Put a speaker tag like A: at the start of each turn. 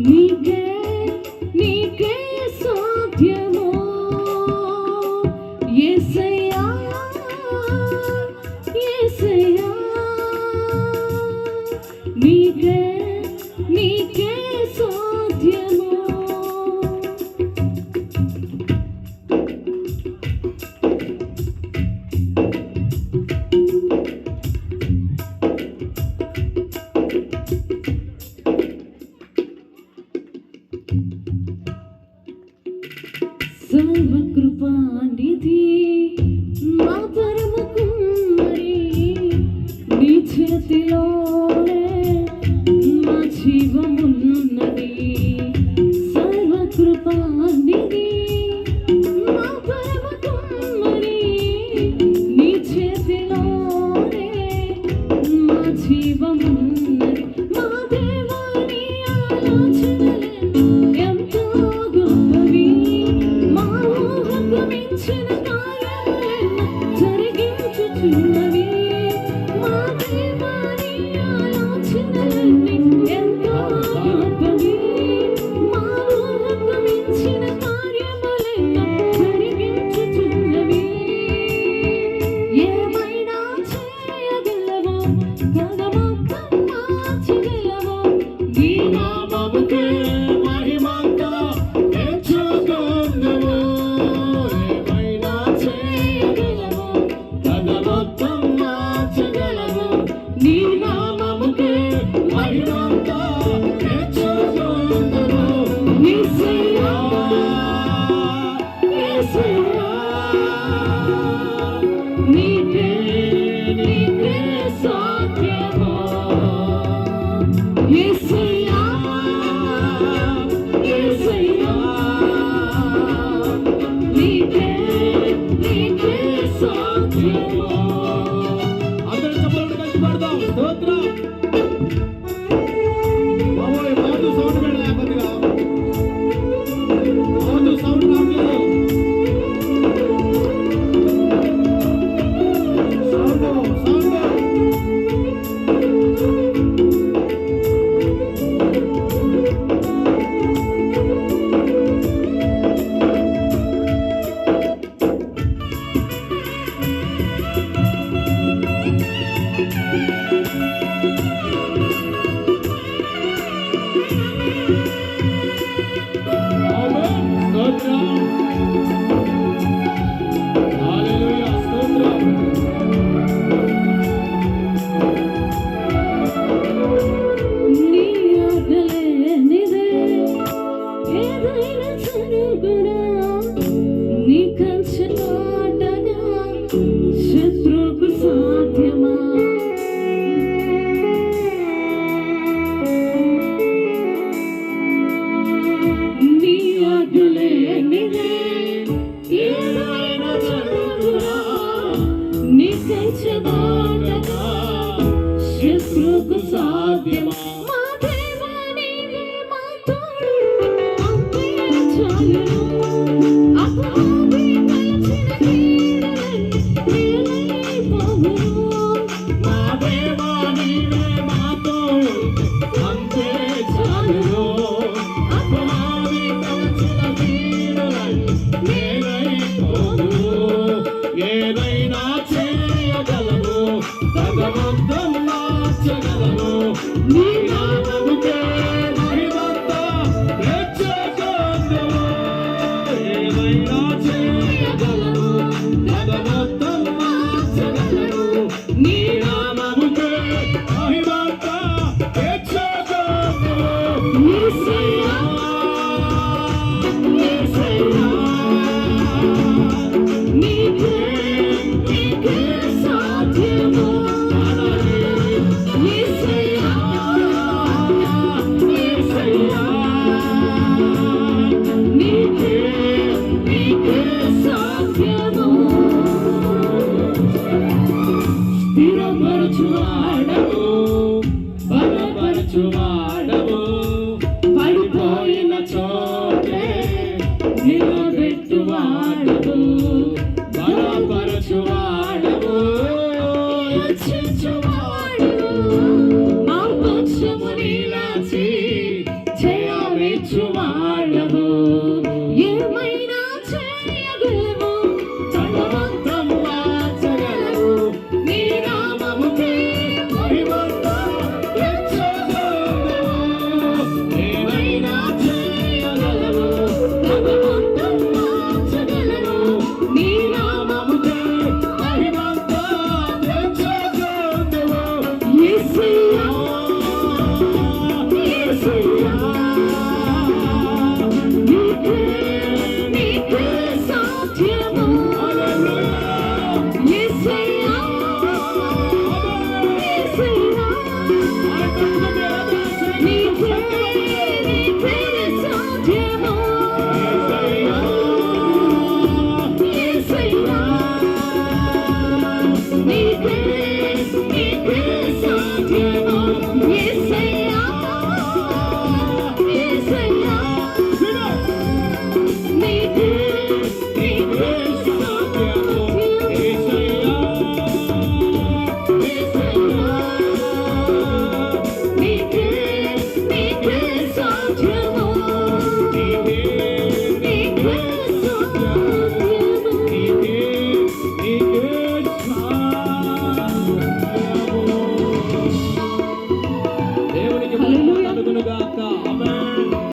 A: 你 సర్వకృపానిధి మా పరమ కుమారి నీ చేతిలోనే మా జీవమున్నది. సర్వకృపానిధి మా పరమ కుమారి నీ చేతిలోనే మా జీవమున్నది. మా దేవాని ఆలోచనలే you. வாழவோ இருமை